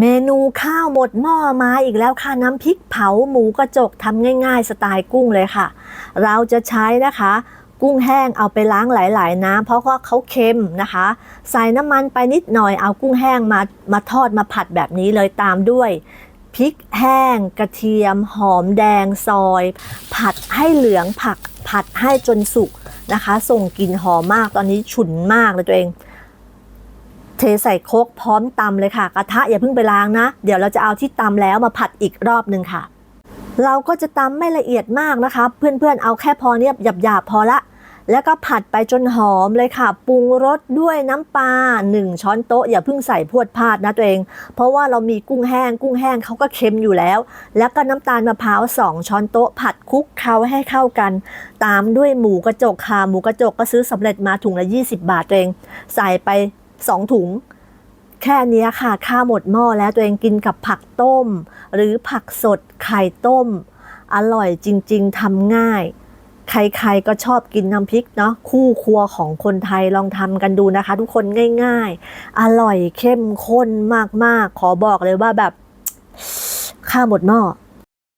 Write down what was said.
เมนูข้าวหมดหม้อมาอีกแล้วค่ะน้ำพริกเผาหมูกระจกทำง่ายๆ สไตล์กุ้งเลยค่ะ เราจะใช้นะคะ กุ้งแห้งเอาไปล้างหลาย ๆ น้ำเพราะว่าเขาเค็มนะคะ ใส่น้ำมันไปนิดหน่อยเอากุ้งแห้งมามาทอดมาผัดแบบนี้เลยตามด้วยพริกแห้ง กระเทียม หอมแดงซอย ผัดให้เหลืองผัก ผัดให้จนสุกนะคะ ส่งกลิ่นหอมมากตอนนี้ฉุนมากเลยตัวเอง เทใส่โคกพร้อมตำเลยค่ะ กระทะอย่าเพิ่งไปล้างนะ เดี๋ยวเราจะเอาที่ตำแล้วมาผัดอีกรอบหนึ่งค่ะ เราก็จะตำไม่ละเอียดมากนะคะ เพื่อนๆเอาแค่พอเนี้ยหยาบๆพอละ แล้วก็ผัดไปจนหอมเลยค่ะ ปรุงรสด้วยน้ำปลา1 ช้อนโต๊ะอย่าเพิ่งใส่พรวดพลาดนะตัวเอง เพราะว่าเรามีกุ้งแห้ง กุ้งแห้งเขาก็เค็มอยู่แล้ว แล้วก็น้ำตาลมะพร้าว2ช้อนโต๊ะ ผัดคลุกเคล้าให้เข้ากัน ตามด้วยหมูกระจกค่ะหมูกระจกก็ซื้อสำเร็จมาถุงละ 20 บาทตัวเอง ใส่ไป 2ถุง แค่นี้ค่ะข้าหมดหม้อแล้วตัวเองกินกับผักต้ม หรือผักสดไข่ต้ม อร่อยจริง ๆทำง่าย ใครๆก็ชอบกินน้ำพริกเนาะคู่ครัวของคนไทยลองทำกันดูนะคะ ทุกคนง่าย ๆ อร่อยเข้มข้นมากๆ ขอบอกเลยว่าแบบข้าหมดหม้อ